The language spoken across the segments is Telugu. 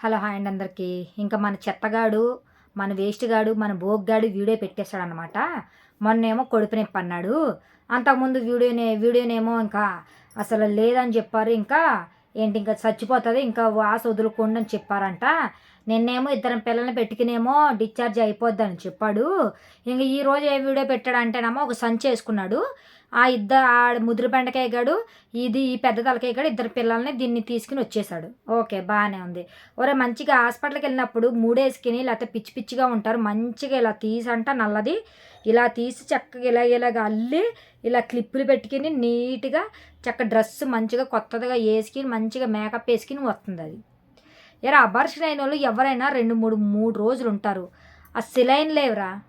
హలో హాయ్ అండి అందరికీ. ఇంకా మన చెత్తగాడు మన వేస్ట్ గాడు మన బోగ్గాడు వీడియో పెట్టేశాడనమాట మొన్నేమో కొడుపు నొప్పి అన్నాడు. అంతకుముందు వీడియోనే వీడియోనేమో ఇంకా అసలు లేదని చెప్పారు. ఇంకా ఏంటి ఇంకా చచ్చిపోతుంది ఇంకా వాస వదులుకోండి అని చెప్పారంట. నిన్నేమో ఇద్దరం పిల్లల్ని పెట్టుకునేమో డిశ్చార్జ్ అయిపోద్దని చెప్పాడు. ఇంక ఈ రోజు ఏ వీడియో పెట్టాడంటేనేమో ఒక సంచి వేసుకున్నాడు. ఆ ఇద్దరు ఆ ముదురు బెండకాయగాడు ఇది ఈ పెద్ద తలకాయగాడు ఇద్దరు పిల్లల్ని దీన్ని తీసుకుని వచ్చేసాడు. ఓకే బాగానే ఉంది. ఒరే మంచిగా హాస్పిటల్కి వెళ్ళినప్పుడు మూడేసుకుని లేకపోతే పిచ్చి పిచ్చిగా ఉంటారు. మంచిగా ఇలా తీసంట నల్లది. ఇలా తీసి చక్కగా ఇలా ఇలాగ అల్లి ఇలా క్లిప్పులు పెట్టుకుని నీట్గా చక్క డ్రెస్ మంచిగా కొత్తదిగా వేసుకుని మంచిగా మేకప్ వేసుకుని వస్తుంది అది. ఎరా అబార్షన్ అయిన వాళ్ళు ఎవరైనా రెండు మూడు మూడు రోజులు ఉంటారు. ఆ సిలైన్ లేవురా?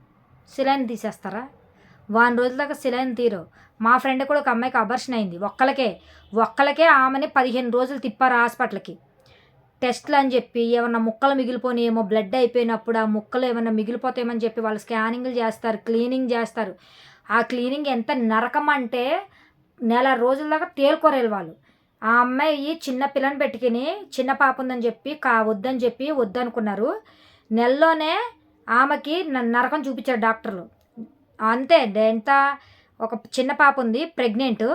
సిలైన్ తీసేస్తారా? వారం రోజుల దాకా సిలైన్ తీరు. మా ఫ్రెండ్ కూడా ఒక అమ్మాయికి అబర్షన్ అయింది. ఒక్కలకే ఒక్కలకే ఆమెని పదిహేను రోజులు తిప్పారు హాస్పిటల్కి. టెస్ట్లు అని చెప్పి ఏమన్నా ముక్కలు మిగిలిపోయినాయేమో బ్లడ్ అయిపోయినప్పుడు ఆ ముక్కలు ఏమన్నా మిగిలిపోతాయేమని చెప్పి వాళ్ళు స్కానింగ్లు చేస్తారు క్లీనింగ్ చేస్తారు. ఆ క్లీనింగ్ ఎంత నరకం అంటే నెల రోజుల దాకా తేలుకోరేలు వాళ్ళు. ఆ అమ్మాయి చిన్న పిల్లని పెట్టుకుని చిన్న పాప ఉందని చెప్పి కా వద్దని చెప్పి వద్దనుకున్నారు. నెలలోనే ఆమెకి నరకం చూపించారు డాక్టర్లు. అంతే ఎంత ఒక చిన్న పాప ఉంది ప్రెగ్నెంట్.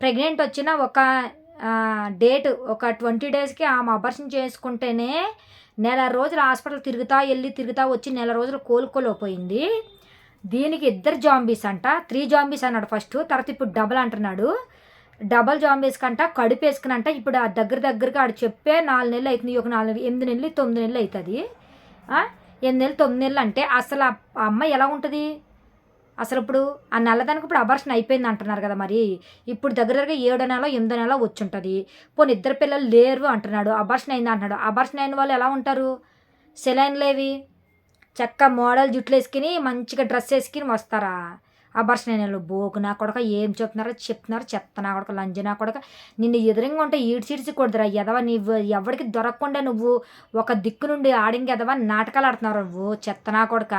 ప్రెగ్నెంట్ వచ్చిన ఒక డేట్ ఒక ట్వంటీ డేస్కి ఆమె అబర్షన్ చేసుకుంటేనే నెల రోజులు హాస్పిటల్ తిరుగుతా వెళ్ళి తిరుగుతా వచ్చి నెల రోజులు కోలుకోలేకపోయింది. దీనికి ఇద్దరు జాంబీస్ అంట త్రీ జాంబీస్ అన్నాడు ఫస్ట్ తర్వాత ఇప్పుడు డబల్ అంటున్నాడు. డబల్ జామ్ కంట కడుపు వేసుకునంట. ఇప్పుడు ఆ దగ్గర దగ్గరగా ఆడు చెప్పే నాలుగు నెలలు అవుతుంది. ఒక నాలుగు ఎనిమిది నెలలు తొమ్మిది నెలలు అవుతుంది. ఎనిమిది నెలలు తొమ్మిది నెలలు అంటే అసలు ఆ అమ్మాయి ఎలా ఉంటుంది? అసలు ఇప్పుడు ఆ నల్లదానికి ఇప్పుడు అబర్షన్ అయిపోయింది అంటున్నారు కదా మరి. ఇప్పుడు దగ్గర దగ్గర ఏడో నెల ఎనిమిదో నెల వచ్చి ఉంటుంది. పోనీ ఇద్దరు పిల్లలు లేరు అంటున్నాడు. అబర్షన్ అయింది అంటున్నాడు. అబర్షన్ అయిన వాళ్ళు ఎలా ఉంటారు? సెలైన్ లేవి చక్క మోడల్ జుట్లు వేసుకుని మంచిగా డ్రెస్ వేసుకుని వస్తారా? అబర్షన్ అయిన వాళ్ళు బోకు నా కొడక ఏం చెప్తున్నారో చెప్తున్నారు చెత్త నా కొడక లంజ నా కొడక. నిన్ను ఎదురుగా ఉంటే ఈడ్చిడిచి కొడుతురా ఎదవ నువ్వు ఎవరికి దొరకకుండా నువ్వు ఒక దిక్కు నుండి ఆడింగ్ ఎదవ నాటకాలు ఆడుతున్నారు నువ్వు చెత్త నా కొడక.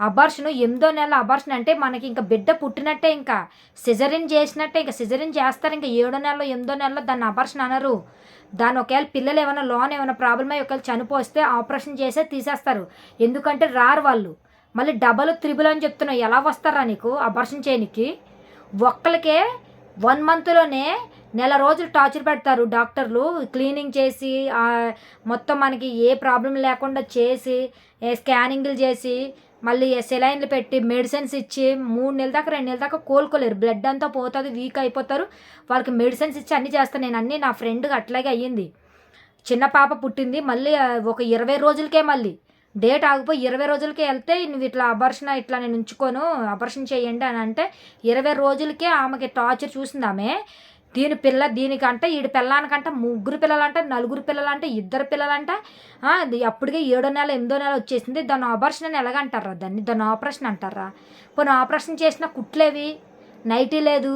అబార్షన్ ఎనిమిదో నెల అబార్షన్ అంటే మనకి ఇంకా బిడ్డ పుట్టినట్టే ఇంకా. సిజరిన్ చేసినట్టే ఇంకా సిజరిన్ చేస్తారు ఇంకా ఏడో నెలలో ఎనిమిదో నెలలో దాన్ని అబార్షన్ అనరు. దాని ఒకవేళ పిల్లలు ఏమైనా లోన్ ఏమైనా ప్రాబ్లమ్ అయ్యి ఒకవేళ చనిపోస్తే ఆపరేషన్ చేసే తీసేస్తారు. ఎందుకంటే రారు వాళ్ళు. మళ్ళీ డబల్ త్రిబుల్ అని చెప్తున్నావు. ఎలా వస్తారా నీకు? అబర్షన్ చేయనికి. ఒక్కరికే వన్ మంత్లోనే నెల రోజులు టార్చర్ పెడతారు డాక్టర్లు. క్లీనింగ్ చేసి మొత్తం మనకి ఏ ప్రాబ్లం లేకుండా చేసి స్కానింగ్లు చేసి మళ్ళీ సెలైన్లు పెట్టి మెడిసిన్స్ ఇచ్చి మూడు నెలల దాకా రెండు నెలల దాకా కోలుకోలేరు. బ్లడ్ అంతా పోతుంది వీక్ అయిపోతారు. వాళ్ళకి మెడిసిన్స్ ఇచ్చి అన్నీ చేస్తాను నేను అన్నీ నా ఫ్రెండ్కి అట్లాగే అయ్యింది. చిన్న పాప పుట్టింది మళ్ళీ ఒక ఇరవై రోజులకే మళ్ళీ. డేట్ ఆగిపోయి ఇరవై రోజులకే వెళ్తే నువ్వు ఇట్లా అబర్షణ ఇట్లా నేను ఉంచుకోను అబర్షణ చేయండి అని అంటే ఇరవై రోజులకే ఆమెకి టార్చర్ చూసింది ఆమె. దీని పిల్ల దీనికంటే ఈడు పిల్లానికంట ముగ్గురు పిల్లలంట నలుగురు పిల్లలంట ఇద్దరు పిల్లలంట. అప్పటికే ఏడో నెల ఎనిమిదో నెల వచ్చేసింది. దాన్ని ఆపరేషన్ అని ఎలాగంటారా? దాన్ని దాన్ని ఆపరేషన్ అంటారా? పోనీ ఆపరేషన్ చేసిన కుట్లేవి? నైటీ లేదు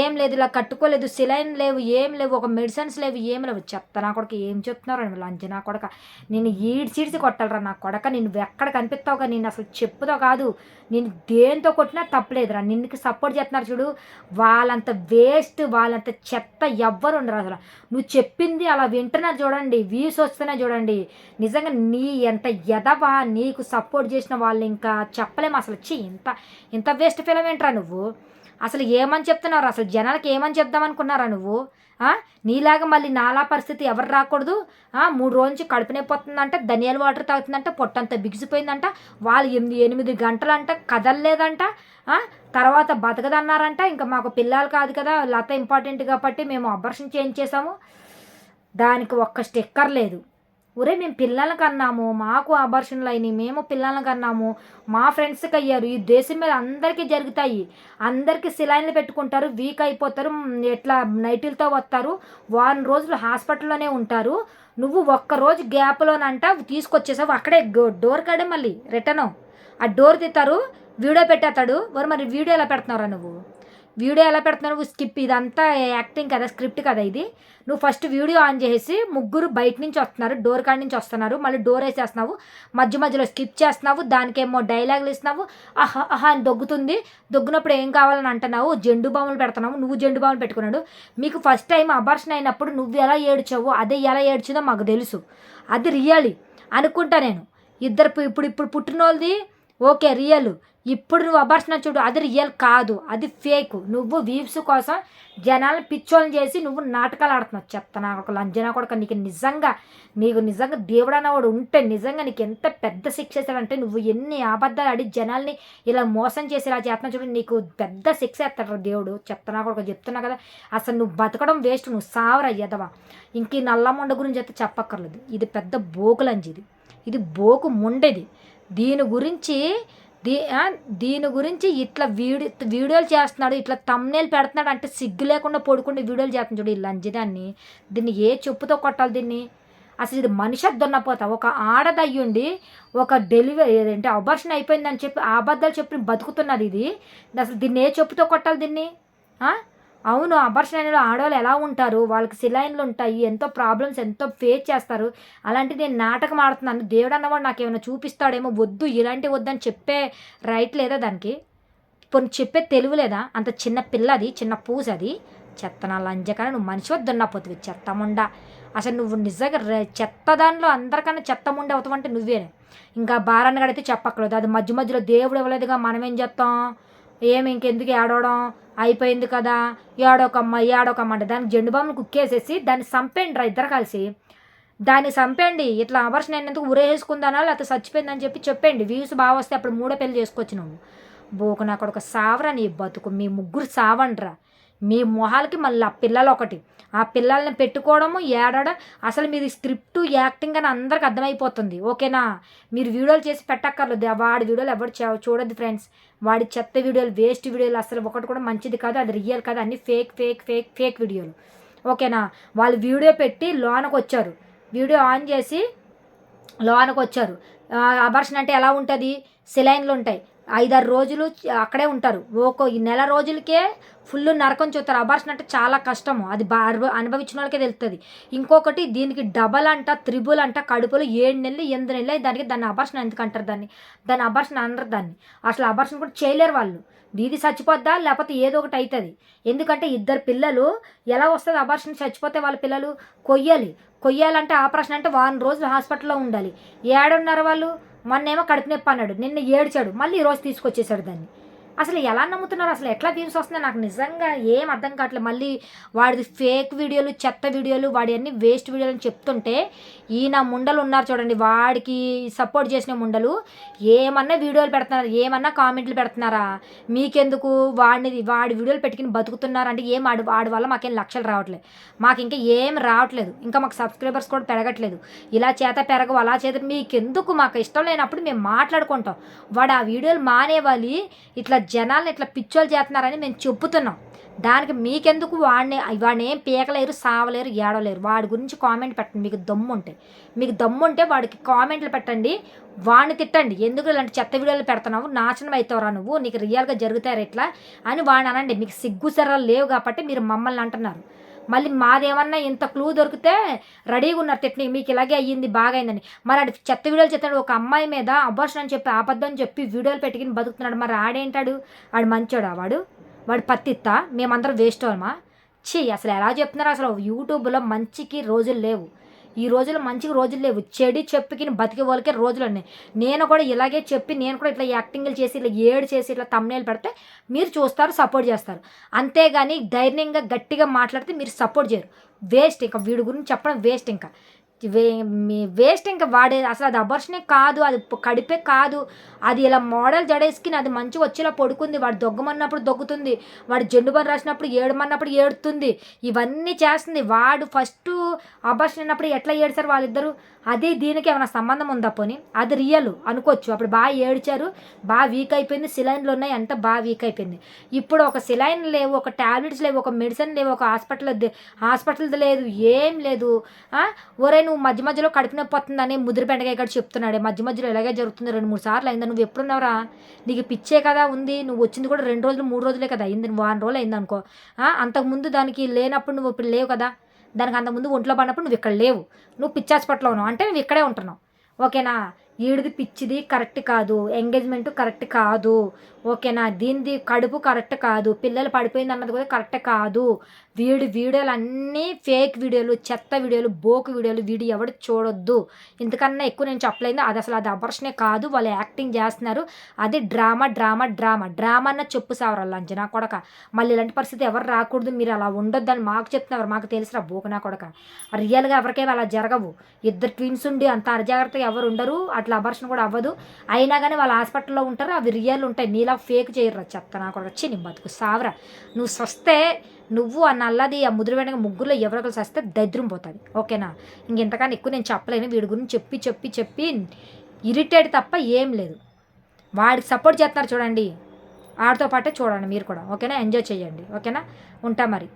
ఏం లేదు ఇలా కట్టుకోలేదు సిలైన్ లేవు ఏం లేవు ఒక మెడిసిన్స్ లేవు ఏం లేవు. చెత్త నా కొడక ఏం చెప్తున్నారు లంచ్ నా కొడక. నేను ఈడ్చిడిచి కొట్టాలరా నా కొడక. నేను ఎక్కడ కనిపిస్తావుగా? నేను అసలు చెప్పుతో కాదు. నేను దేంతో కొట్టినా తప్పలేదురా. నిన్నుకి సపోర్ట్ చేస్తున్నారు చూడు. వాళ్ళంత వేస్ట్ వాళ్ళంత చెత్త ఎవ్వరు ఉండరు అసలు. నువ్వు చెప్పింది అలా వింటున్నా చూడండి. వ్యూస్ వస్తున్నా చూడండి. నిజంగా నీ ఎంత ఎదవా? నీకు సపోర్ట్ చేసిన వాళ్ళు ఇంకా చెప్పలేము అసలు. చి ఇంత ఇంత వేస్ట్ ఫిలం ఏంట్రా నువ్వు? అసలు ఏమని చెప్తున్నారు? అసలు జనాలకి ఏమని చెప్దాం అనుకున్నారా నువ్వు? నీలాగా మళ్ళీ నాలా పరిస్థితి ఎవరు రాకూడదు? మూడు రోజు నుంచి కడుపు నొప్పి వస్తుందంట ధనియాల వాటర్ తాగుతుందంట పొట్టంతా బిగిసిపోయిందంట వాళ్ళు ఎనిమిది ఎనిమిది గంటలంట కదలలేదంట తర్వాత బతకదన్నారంట ఇంకా మాకు పిల్లలు కాదు కదా లత ఇంపార్టెంట్ కాబట్టి మేము అబర్షన్ చేంజ్ చేసాము దానికి ఒక్క స్టిక్కర్ లేదు. ఒరే మేము పిల్లలను కన్నాము మాకు అబర్షన్లు అయినాయి మేము పిల్లలను కన్నాము. మా ఫ్రెండ్స్కి అయ్యారు. ఈ దేశం మీద అందరికీ జరుగుతాయి. అందరికీ సిలైన్లు పెట్టుకుంటారు వీక్ అయిపోతారు ఎట్లా నైటీలతో వస్తారు. వారం రోజులు హాస్పిటల్లోనే ఉంటారు. నువ్వు ఒక్క రోజు గ్యాప్లోనంట తీసుకొచ్చేసావు. అక్కడే డోర్ కాడే మళ్ళీ రిటర్న్ ఆ డోర్ తిత్తారు వీడియో పెట్టేస్తాడు. మరి మరి వీడియో ఎలా పెడుతున్నారా నువ్వు? వీడియో ఎలా పెడుతున్నావు స్కిప్ ఇదంతా యాక్టింగ్ కదా స్క్రిప్ట్ కదా ఇది. నువ్వు ఫస్ట్ వీడియో ఆన్ చేసి ముగ్గురు బయట నుంచి వస్తున్నారు డోర్ కాడి నుంచి వస్తున్నారు మళ్ళీ డోర్ వేసేస్తున్నావు మధ్య మధ్యలో స్కిప్ చేస్తున్నావు దానికేమో డైలాగులు ఇస్తున్నావు ఆహా ఆహా అని దొగ్గుతుంది. దొగ్గినప్పుడు ఏం కావాలని అంటున్నావు? జెండు బాములు పెడుతున్నావు నువ్వు జెండు బాములు పెట్టుకున్నాడు. మీకు ఫస్ట్ టైం అబార్షన్ అయినప్పుడు నువ్వు ఎలా ఏడ్చావు అదే ఎలా ఏడ్చిందో మాకు తెలుసు. అది రియలీ అనుకుంటా నేను. ఇద్దరు ఇప్పుడు ఇప్పుడు పుట్టినోళ్ళది ఓకే రియల్. ఇప్పుడు నువ్వు అభర్షణ చూడు అది రియల్ కాదు. అది ఫేక్. నువ్వు వీవ్స్ కోసం జనాలను పిచ్చోళ్ళని చేసి నువ్వు నాటకాలు ఆడుతున్నావు. చెప్తాను ఒక లంజన కొడుక నీకు నిజంగా నీకు నిజంగా దేవుడు అన్నవాడు ఉంటే నిజంగా నీకు ఎంత పెద్ద శిక్ష ఇస్తాడంటే నువ్వు ఎన్ని అబద్ధాలు ఆడి జనాల్ని ఇలా మోసం చేసి ఇలా చేస్తున్నావు చూడు నీకు పెద్ద శిక్ష వేస్తాడు దేవుడు. చెప్తున్నా నా కొడుకు చెప్తున్నా కదా అసలు నువ్వు బతకడం వేస్ట్ నువ్వు సావరా ఎదవా ఇంక ఈ నల్లముండ గురించి అయితే చెప్పక్కర్లేదు. ఇది పెద్ద బోకులంజి ఇది. ఇది బోకు ముండేది. దీని గురించి దీ దీని గురించి ఇట్లా వీడియో వీడియోలు చేస్తున్నాడు ఇట్లా తమ్నేలు పెడుతున్నాడు అంటే సిగ్గు లేకుండా పడుకుంటే వీడియోలు చేస్తున్నాడు చూడు ఈ లంజిదాన్ని. దీన్ని ఏ చెప్పుతో కొట్టాలి దీన్ని? అసలు ఇది మనిషి దున్నపోతా ఒక ఆడదయ్యుండి ఒక డెలివరీ ఏదంటే అబర్షన్ అయిపోయిందని చెప్పి అబద్ధాలు చెప్పి బతుకుతున్నది ఇది. అసలు దీన్ని ఏ చెప్పుతో కొట్టాలి దీన్ని? అవును అబార్షన్ ఆడవాళ్ళు ఎలా ఉంటారు? వాళ్ళకి సిలైన్లు ఉంటాయి ఎంతో ప్రాబ్లమ్స్ ఎంతో ఫేస్ చేస్తారు. అలాంటి నేను నాటకం ఆడుతున్నాను. దేవుడు అన్నవాడు నాకు ఏమైనా చూపిస్తాడేమో వద్దు ఇలాంటి వద్దని చెప్పే రైట్ లేదా దానికి? కొన్ని చెప్పే తెలివి లేదా? అంత చిన్న పిల్లది చిన్న పూజ అది చెత్త నా లంజకన నువ్వు మనిషి వద్దున్నా పోతుంది చెత్తముండ అసలు నువ్వు నిజంగా చెత్త దానిలో అందరికన్నా చెత్త అవుతావు అవుతావంటే నువ్వేనే. ఇంకా బారాన్ని గడితే చెప్పక్కర్లేదు. అది మధ్య మధ్యలో దేవుడు ఇవ్వలేదుగా మనం ఏం చేస్తాం? ఏమి ఇంకెందుకు ఏడవడం? అయిపోయింది కదా. ఏడోకమ్మ ఏడోకమ్మ అంటే దానికి జెండు బామ్ను కుక్కేసేసి దాన్ని చంపేయండి రా ఇద్దరు కలిసి. దాన్ని చంపేయండి ఇట్లా అవర్షన్ అయినందుకు ఉరేసుకుందానా లేకపోతే చచ్చిపోయిందని చెప్పి చెప్పండి వ్యూస్ బాగా వస్తే అప్పుడు మూడో పెళ్ళి చేసుకోవచ్చు నువ్వు బోకు నాకు ఒక సావరా నీ బతుకు. మీ ముగ్గురు సావండ్రా. మీ మొహాలకి మళ్ళీ ఆ పిల్లలు ఒకటి ఆ పిల్లల్ని పెట్టుకోవడము ఏడాడ అసలు మీది స్క్రిప్ట్ యాక్టింగ్ అని అందరికి అర్థమైపోతుంది. ఓకేనా? మీరు వీడియోలు చేసి పెట్టక్కర్లేదు. వాడి వీడియోలు ఎవరు చూడద్దు ఫ్రెండ్స్. వాడి చెత్త వీడియోలు వేస్ట్ వీడియోలు అసలు ఒకటి కూడా మంచిది కాదు. అది రియల్ కాదు. అన్ని ఫేక్ ఫేక్ ఫేక్ ఫేక్ వీడియోలు. ఓకేనా? వాళ్ళు వీడియో పెట్టి లోనకు వచ్చారు వీడియో ఆన్ చేసి లోనకు వచ్చారు అబర్షన్ అంటే ఎలా ఉంటుంది? సిలైన్లు ఉంటాయి. ఐదారు రోజులు అక్కడే ఉంటారు. ఒక ఈ నెల రోజులకే ఫుల్ నరకం చూస్తారు. అబార్షన్ అంటే చాలా కష్టము. అది బా అనుభవించిన వాళ్ళకే తెలుస్తుంది ఇంకొకటి దీనికి డబల్ అంట త్రిబుల్ అంట కడుపులో ఏడు నెలలు ఎనిమిది నెలలు దానికి దాన్ని అబార్షన్ ఎందుకు అంటారు దాన్ని? దాన్ని అబార్షన్ అనరు దాన్ని. అసలు అబార్షన్ కూడా చేయలేరు వాళ్ళు. దీది చచ్చిపోద్దా? లేకపోతే ఏదో ఒకటి అవుతుంది ఎందుకంటే ఇద్దరు పిల్లలు ఎలా వస్తుంది అబార్షన్ చచ్చిపోతే వాళ్ళ పిల్లలు కొయ్యాలి. కొయ్యాలంటే ఆపరేషన్ అంటే వారం రోజులు హాస్పిటల్లో ఉండాలి. ఏడున్నారు వాళ్ళు మొన్నేమో కడుపు నొప్పి అన్నాడు. నిన్న ఏడ్చాడు. మళ్ళీ ఈరోజు తీసుకొచ్చేసాడు దాన్ని. అసలు ఎలా నమ్ముతున్నారు? అసలు ఎట్లా వ్యూస్ వస్తున్నాయి? నాకు నిజంగా ఏం అర్థం కావట్లేదు. మళ్ళీ వాడిది ఫేక్ వీడియోలు చెత్త వీడియోలు వాడి అన్ని వేస్ట్ వీడియోలు అని చెప్తుంటే ఈయన ముండలు ఉన్నారు చూడండి. వాడికి సపోర్ట్ చేసిన ముండలు ఏమన్నా వీడియోలు పెడుతున్నారు? ఏమన్నా కామెంట్లు పెడుతున్నారా? మీకెందుకు వాడిని వాడి వీడియోలు పెట్టుకుని బతుకుతున్నారు అంటే ఏం వాడి వాడి వల్ల మాకేం లక్షలు రావట్లేదు. మాకు ఇంకా ఏం రావట్లేదు. ఇంకా మాకు సబ్స్క్రైబర్స్ కూడా పెరగట్లేదు. ఇలా చేత పెరగవు అలా చేత మీకెందుకు మాకు ఇష్టం లేనప్పుడు మేము మాట్లాడుకుంటాం. వాడు ఆ వీడియోలు మానేవాలి. ఇట్లా జనాల్ని ఇట్లా పిచ్చోలు చేస్తున్నారని మేము చెప్పుతున్నాం దానికి మీకెందుకు వాడిని వాడిని ఏం పీకలేరు సావలేరు ఏడవలేరు. వాడి గురించి కామెంట్ పెట్టండి. మీకు దమ్ము ఉంటే మీకు దమ్ము ఉంటే వాడికి కామెంట్లు పెట్టండి. వాడిని తిట్టండి. ఎందుకు ఇలాంటి చెత్త వీడియోలు పెడుతున్నావు? నాశనం అవుతావురా నువ్వు. నీకు రియల్గా జరుగుతారు ఎట్లా అని వాడిని అనండి. మీకు సిగ్గు సర్రలు లేవు కాబట్టి మీరు మమ్మల్ని అంటున్నారు. మళ్ళీ మాదేమన్నా ఇంత క్లూ దొరికితే రెడీగా ఉన్నారు తిట్టని మీకు ఇలాగే అయ్యింది బాగా అయిందని మరి అటు చెత్త వీడియోలు చెప్తాడు ఒక అమ్మాయి మీద అబోషన్ అని చెప్పి అబద్ధం అని చెప్పి వీడియోలు పెట్టుకుని బతుకుతున్నాడు. మరి ఆడేంటాడు? ఆడు మంచోడా వాడు? వాడు పత్తిత్తా? మేమందరం వేస్ట్ వాళ్ళమా? ఛీ అసలు ఎలా చెప్తున్నారు? అసలు యూట్యూబ్లో మంచికి రోజులు లేవు. ఈ రోజులు మంచిగా రోజులు లేవు. చెడి చెప్పుకి బతికే వాళ్ళకే రోజులు ఉన్నాయి నేను కూడా ఇలాగే చెప్పి నేను కూడా ఇట్లా యాక్టింగ్లు చేసి ఇట్లా ఏడు చేసి ఇట్లా తమ్నేలు పెడితే మీరు చూస్తారు సపోర్ట్ చేస్తారు. అంతేగాని ధైర్యంగా గట్టిగా మాట్లాడితే మీరు సపోర్ట్ చేయరు. వేస్ట్ ఇంకా వీడి గురించి చెప్పడం వేస్ట్ ఇంకా. వేస్ట్ ఇంకా వాడే అసలు అది అబర్షనే కాదు అది కడిపే కాదు. అది ఇలా మోడల్ జడేసుకుని అది మంచిగా వచ్చేలా పడుకుంది. వాడు దొగ్గమన్నప్పుడు దొగ్గుతుంది వాడు జెండు బని రాసినప్పుడు ఏడమన్నప్పుడు ఏడుతుంది. ఇవన్నీ చేస్తుంది. వాడు ఫస్ట్ అబర్షన్ అయినప్పుడు ఎట్లా ఏడ్చారు వాళ్ళిద్దరు? అది దీనికి ఏమైనా సంబంధం ఉందా పోనీ? అది రియల్ అనుకోవచ్చు. అప్పుడు బాగా ఏడ్చారు. బాగా వీక్ అయిపోయింది. సిలైన్లు ఉన్నాయి అంత బాగా వీక్ అయిపోయింది. ఇప్పుడు ఒక సిలైన్ లేవు ఒక టాబ్లెట్స్ లేవు ఒక మెడిసిన్ లేవు ఒక హాస్పిటల్ హాస్పిటల్ లేదు. ఏం లేదు. ఆ? ఒరే నువ్వు మధ్య మధ్యలో కడుపు నొప్పి వస్తుందని ముదిరి బెండగా ఇక్కడ చెప్తున్నాడే. మధ్య మధ్యలో ఇలాగే జరుగుతుంది? రెండు మూడు సార్లు అయిందా? నువ్వు ఎప్పుడున్నావురా నీకు పిచ్చే కదా ఉంది. నువ్వు వచ్చింది కూడా రెండు రోజులు మూడు రోజులే కదా అయింది. వారం రోజులు అయింది అనుకో. అంతకుముందు దానికి లేనప్పుడు నువ్వు ఇప్పుడు లేవు కదా. దానికి అంతకుముందు ఒంట్లో పడినప్పుడు నువ్వు ఇక్కడ లేవు. నువ్వు పిచ్చి ఉన్నావు. అంటే నువ్వు ఇక్కడే ఉంటున్నావు. ఓకేనా? ఈడిది పిచ్చిది కరెక్ట్ కాదు. ఎంగేజ్మెంట్ కరెక్ట్ కాదు. ఓకేనా? దీనిది కడుపు కరెక్ట్ కాదు. పిల్లలు పడిపోయింది అన్నది కూడా కరెక్ట్ కాదు. వీడి వీడియోలు అన్నీ ఫేక్ వీడియోలు చెత్త వీడియోలు బోకు వీడియోలు వీడియో ఎవడు చూడొద్దు. ఇంతకన్నా ఎక్కువ నేను చెప్పలేదు అది అసలు అది అబర్షనే కాదు. వాళ్ళు యాక్టింగ్ చేస్తున్నారు. అది డ్రామా డ్రామా డ్రామా. డ్రామా అన్న చెప్పు సావరాలు నా కొడక. మళ్ళీ ఇలాంటి పరిస్థితి ఎవరు రాకూడదు. మీరు అలా ఉండొద్దని మాకు చెప్తున్నారు. మాకు తెలుసురా బోకునా కొడక. రియల్గా ఎవరికేమి అలా జరగవు. ఇద్దరు ట్విన్స్ ఉండి అంత అరజాగ్రత్తగా ఎవరు ఉండరు. అట్లా అబర్షన్ కూడా అవ్వదు. అయినా కానీ వాళ్ళ హాస్పిటల్లో ఉంటారు అవి రియల్ ఉంటాయి. నీలా ఫేక్ చేయరు చెత్త నా కూడా వచ్చి నీ బతుకు సావరా. నువ్వు సస్తే నువ్వు ఆ నల్లది ఆ ముదురు వెనక ముగ్గురులో ఎవరొకరు సస్తే దరిద్రం పోతుంది. ఓకేనా? ఇంకెంతకన్నా ఎక్కువ నేను చెప్పలేను. వీడి గురించి చెప్పి చెప్పి చెప్పి ఇరిటేట్ తప్ప ఏం లేదు. వాడికి సపోర్ట్ చేస్తున్నారు చూడండి. వాడితో పాటే చూడండి మీరు కూడా. ఓకేనా? ఎంజాయ్ చేయండి. ఓకేనా? ఉంటా మరి.